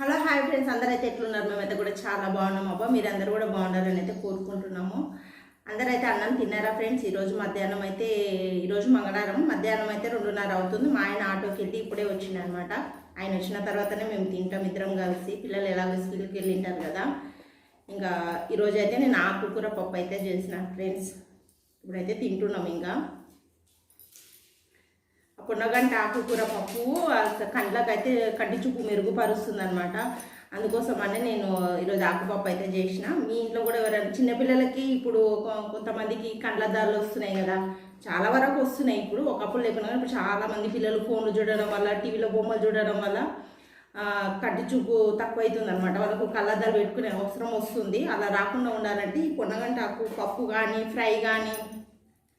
Hello hi friends. అందరైతే ఎట్లున్నారు? మేమైతే కూడా చాలా బాగున్నాం. అబ్బా మీరందరూ కూడా బాగుండాలని అయితే కోరుకుంటున్నాము. అందరూ అయితే అన్నం తిన్నారా ఫ్రెండ్స్? ఈరోజు మధ్యాహ్నం అయితే ఈరోజు మంగళవారం. మధ్యాహ్నం అయితే రెండున్నర అవుతుంది. మా ఆయన ఆటోకి వెళ్ళి ఇప్పుడే వచ్చిందనమాట అనమాట ఆయన వచ్చిన తర్వాతనే మేము తింటాం ఇద్దరం కలిసి. పిల్లలు ఎలాగో స్కూల్కి వెళ్ళి ఉంటారు కదా. ఇంకా ఈరోజు అయితే నేను ఆకుకూర పప్పు అయితే చేసిన ఫ్రెండ్స్. ఇప్పుడైతే తింటున్నాం ఇంకా. కొండగంట ఆకుకూర పప్పు కండ్లకు అయితే కంటి చూపు మెరుగుపరుస్తుంది అనమాట అందుకోసమనే నేను ఈరోజు ఆకుపప్పు అయితే చేసిన. మీ ఇంట్లో కూడా ఎవరైనా చిన్నపిల్లలకి ఇప్పుడు కొ- కొంతమందికి కండ్లదారులు వస్తున్నాయి కదా. చాలా వరకు వస్తున్నాయి ఇప్పుడు. ఒకప్పుడు లేకుండా ఇప్పుడు చాలామంది పిల్లలు ఫోన్లు చూడడం వల్ల టీవీలో బొమ్మలు చూడడం వల్ల కంటి చూపు తక్కువ అవుతుంది అనమాట వాళ్ళకు కళ్ళద్దాలు పెట్టుకునే అవసరం వస్తుంది. అలా రాకుండా ఉండాలంటే ఈ పొన్నగంట ఆకు పప్పు కానీ ఫ్రై కానీ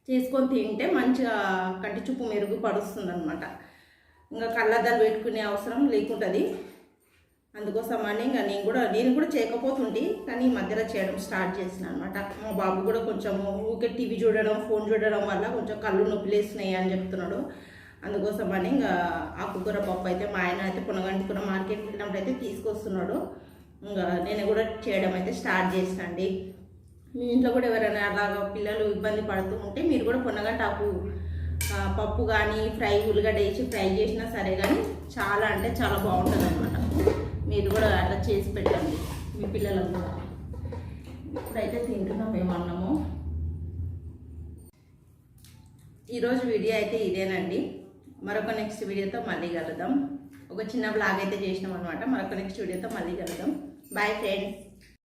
చేసుకొని తింటే మంచిగా కంటి చూపు మెరుగుపరుస్తుంది అనమాట ఇంకా కళ్ళద్దాలు పెట్టుకునే అవసరం లేకుంటుంది. అందుకోసమని ఇంకా నేను కూడా నేను కూడా చేయకపోతుంటే కానీ ఈ మధ్యలో చేయడం స్టార్ట్ చేసిన అనమాట మా బాబు కూడా కొంచెం ఊకే టీవీ చూడడం ఫోన్ చూడడం వల్ల కొంచెం కళ్ళు నొప్పిలేస్తున్నాయి అని చెప్తున్నాడు. అందుకోసమని ఇంకా ఆకుకూర పప్పు అయితే మా ఆయన అయితే పునగంటుకున్న మార్కెట్కి వెళ్ళినప్పుడు అయితే తీసుకొస్తున్నాడు. ఇంకా నేను కూడా చేయడం అయితే స్టార్ట్ చేసినండి. మీ ఇంట్లో కూడా ఎవరైనా అలాగా పిల్లలు ఇబ్బంది పడుతూ ఉంటే మీరు కూడా పొన్నగంటాకు పప్పు కానీ ఫ్రై ఉల్లిగడ్డ వేసి ఫ్రై చేసినా సరే కానీ చాలా అంటే చాలా బాగుంటుంది అనమాట మీరు కూడా అట్లా చేసి పెట్టండి మీ పిల్లలకు కూడా. ఇప్పుడైతే తింటున్నాం మేము అన్నము. ఈరోజు వీడియో అయితే ఇదేనండి. మరొక నెక్స్ట్ వీడియోతో మళ్ళీ కలుద్దాం. ఒక చిన్న బ్లాగ్ అయితే చేసినాం అనమాట మరొక నెక్స్ట్ వీడియోతో మళ్ళీ కలుద్దాం. Bye friends